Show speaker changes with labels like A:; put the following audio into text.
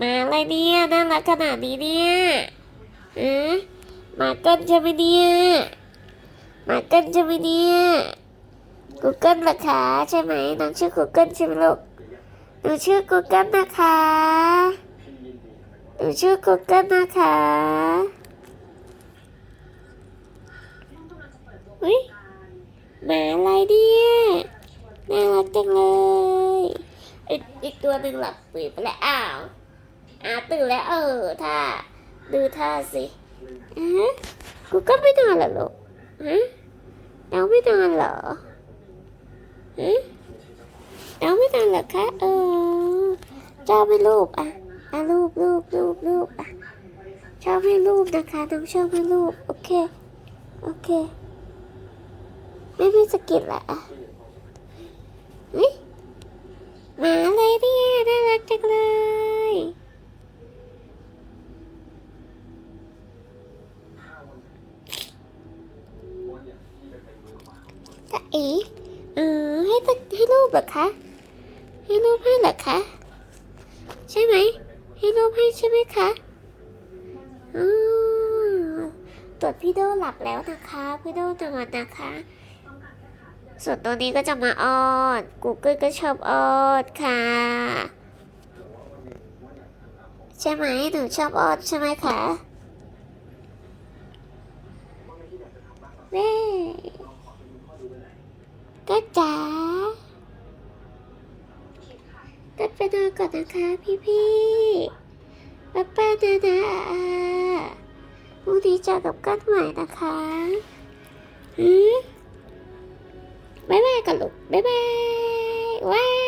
A: มาอะไรเนี่ยน่ารักขนาดนี้เนี่ยฮะมาเกินใช่ไหมเนี่ยมาเกินใช่ไหมเนี่ยกูเกิลเหรอคะใช่ไหมน้องชื่อกูเกิลใช่ไหมลูกหนูชื่อกูเกิลนะคะหนูชื่อกูเกิลนะคะเฮ้ยหมาอะไรเนี่ยน่ารักจังเลยอีกอีกตัวหนึ่งหลับปุ๋ยไปแล้วอ้าว อ้าวตื่นแล้วเออท่าดูท่าสิอือกูก็ไม่นอนเหรอลูกฮะเราไม่นอนเหรอฮะเราไม่นอนเหรอคะเออชอบให้รูปอะอะรูปรูปรูปรูปอะชอบให้รูปนะคะน้องชอบให้รูปโอเคโอเค ไม่มีสะกิดละอะเฮ้ยหมาอะไรเนี่ยน่ารักจังเลย ตาเอ๋เออให้ตะให้รูปเหรอคะ ให้รูปให้เหรอคะ ใช่ไหม ให้รูปให้ใช่ไหมคะอือตรวจพี่โดหลับแล้วนะคะ พี่โดนอนนะคะ ส่วนตัวนี้ก็จะมาออน Google ก็ชอบออนค่ะ ใช่ไหมหนูชอบออนใช่ไหมคะแม่ ก็จ๋าก็ไปนอนก่อนนะคะพี่พี่ๆป้าป้านานาพรุ่งนี้เจอกับกันใหม่นะคะอืมบ๊ายบายกันลูกบ๊ายบายว้า